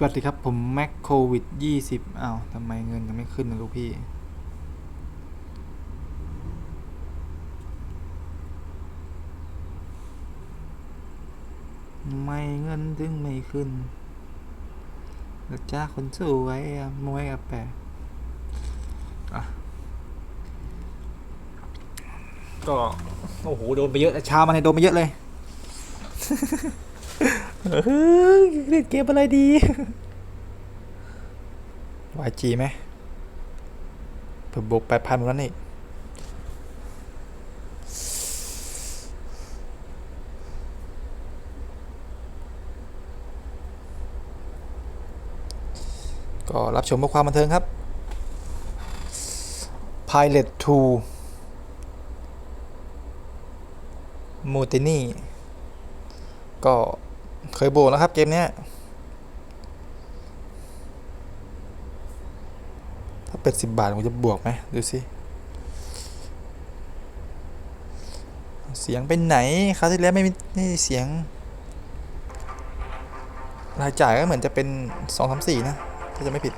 สวัสดีครับ ผมแม็กโควิดยี่สิบอ้าวทำไมเงินยังไม่ขึ้นนะลูกพี่ ไม่เงินถึงไม่ขึ้นแล้วจ้าคนสวยมวยอะแปะอะก็ โอ้โห โดนไปเยอะเช้ามาเนี่ยโดนไปเยอะเลย เฮ้ยเล่นเกมอะไรดี YG ไหมเผื่อบวกแปดพันนั้วนอีกก็รับชมเพื่อความบันเทิงครับ Pilot 2 m u t i n i ก็ เคยโบกแล้วครับเกมเนี้ยถ้าเป็ดสิบบาทผมจะบวกไหมดูสิ เสียงเป็นไหนคราวที่แล้วไม่มีไม่มีเสียง รายจ่ายก็เหมือนจะเป็นสองสามสี่นะ ถ้าจะไม่ผิด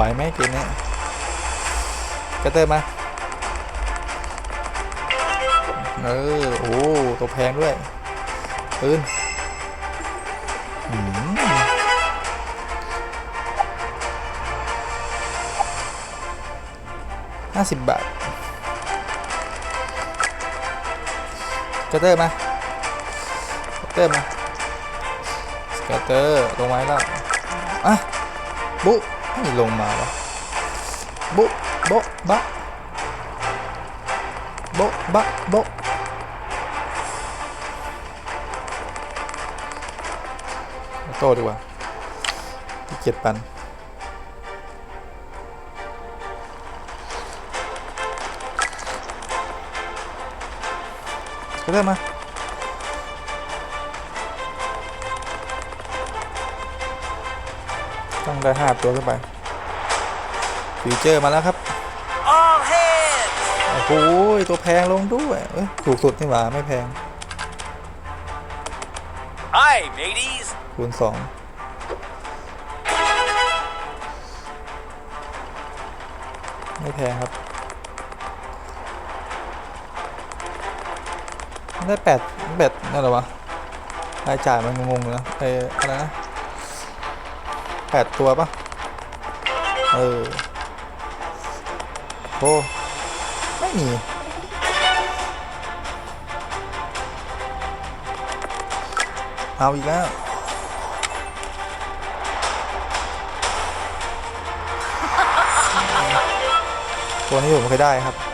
ไหวไหมเกมเนี้ยกระเติมมา เออ โอ้ตัวแพงด้วยปืนห้าสิบบาทกระเตอร์มากระเตอร์มาสกาเตอร์ลงไว้แล้ว อะ บุ ไม่ลงมาวะบุโบะบะโบบะโบโต้ดีกว่าที่เกียจปันก็ได้มา ต้องได้ห้าตัวขึ้นไปฟีเจอร์มาแล้วครับ All hands! โอ้โหตัวแพงลงด้วยเอ้ยถูกสุดนี่หว่าไม่แพง Aye, mateys! คูณสองไม่แพงครับ ได้แปดแปดนั่นเหรอวะรายจ่ายมันงงๆเลยนะไอ้อะไรนะ แปดตัวปะเออโอ้ไม่มีเอาอีกแล้วตัวนี้ผมเคยได้ครับ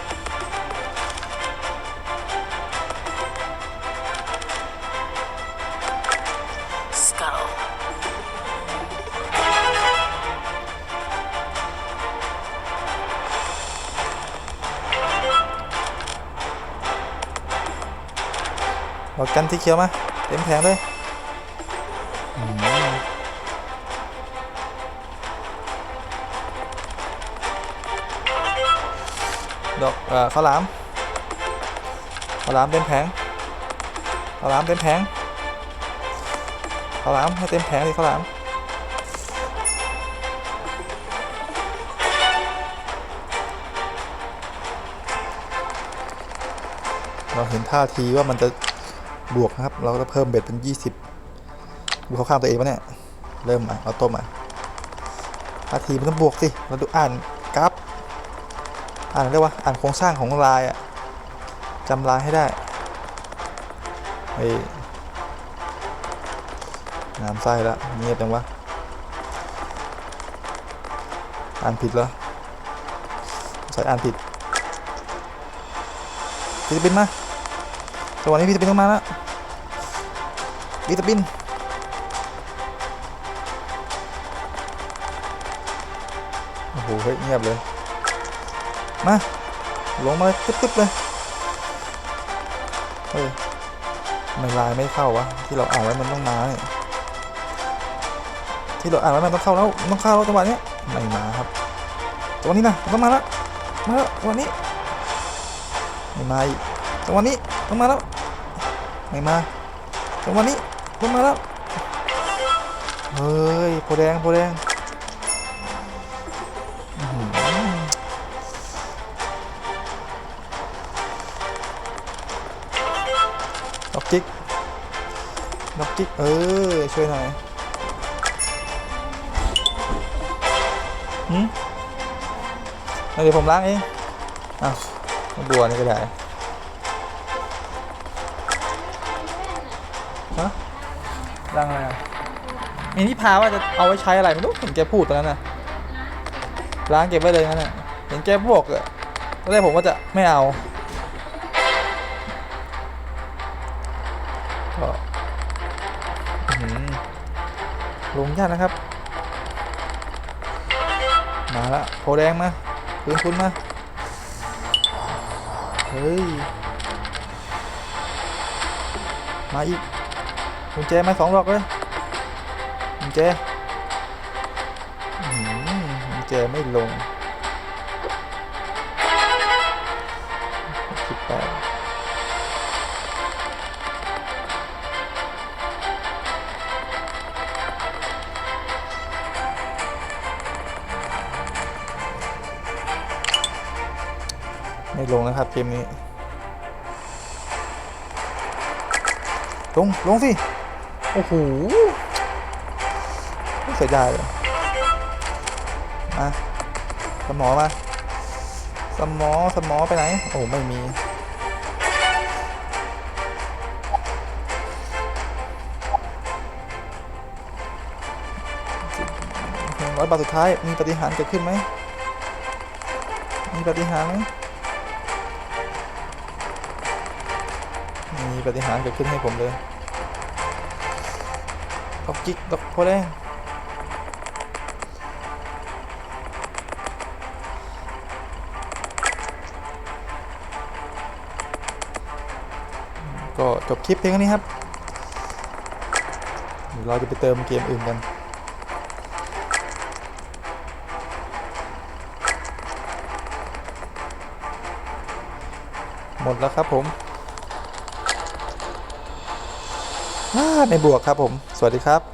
บอกกันที่เขียวมา เต็มแผงเลยอืมดอกเอ่อข้าวหลามข้าวหลามเต็มแผงข้าวหลามเต็มแผงข้าวหลามให้เต็มแผงเลยข้าวหลามเราเห็นท่าทีว่ามันจะ บวกนะครับ เราก็เพิ่มเบ็ดเป็น 20ดูเขาข้ามตัวเองปะเนี่ย เริ่มมาเอาต้มมาท่าทีมันต้องบวกสิ เราดูอ่านกราฟ อ่านเรียกว่าอ่านโครงสร้างของลายอะจำลายให้ได้เฮ้ยน้ำไส้แล้วเงียบจังวะ อ่านผิดแล้วใส่อ่านผิดฟิลิปปินส์มา จังหวะนี้ฟิลิปปินส์ต้องมาแล้วฟิลิปปินโอ้โหเฮ้ยเงียบเลย มาลงมาเลยตึ๊บๆเลยเฮ้ยไม่ลายไม่เข้าวะที่เราอ่านไว้มันต้องมาเนี่ยที่เราอ่านไว้มันต้องเข้าแล้วต้องเข้าแล้วจังหวะนี้ไม่มาครับจังหวะนี้นะต้องมาแล้วมาแล้วจังหวะนี้ไม่มาอีกจังหวะนี้ต้องมาแล้ว ไม่มาจังวะนี้ต้องมาแล้วเฮ้ยโพแดงโพแดงล็อกจิกล็อกจิกเออ ช่วยหน่อยหืมเอาเดี๋ยวผมล้างเอง อ้าวบัวนี่ก็ได้ ล้างอะไรอะมีที่พาว่าจะเอาไว้ใช้อะไรไม่รู้เห็นแกพูดตอนนั้นน่ะล้างเก็บไว้เลยงั้นน่ะเห็นแกบอกอะตอนแรกผมว่าจะไม่เอาก็ลงยากนะครับ มาละโพแดงมาปืนคุณมา เฮ้ย มาอีก กุญแจมาสองดอกเลยกุญแจกุญแจไม่ลงสิบแปดไม่ลงนะครับเกมนี้ ลง ลงสิ โอ้โหเสียดายเลยมาสมอมา สมอ สมอไปไหน โอ้ไม่มี ร้อยบาทสุดท้าย มีปฏิหารเกิดขึ้นไหม มีปฏิหารไหมมีปฏิหารเกิดขึ้นให้ผมเลย ดอกจิกดอกโพแดงก็จบคลิปเพียงนี้ครับเดี๋ยวเราจะไปเติมเกมอื่นกัน หมดแล้วครับผม อ่าในบวกครับผม สวัสดีครับ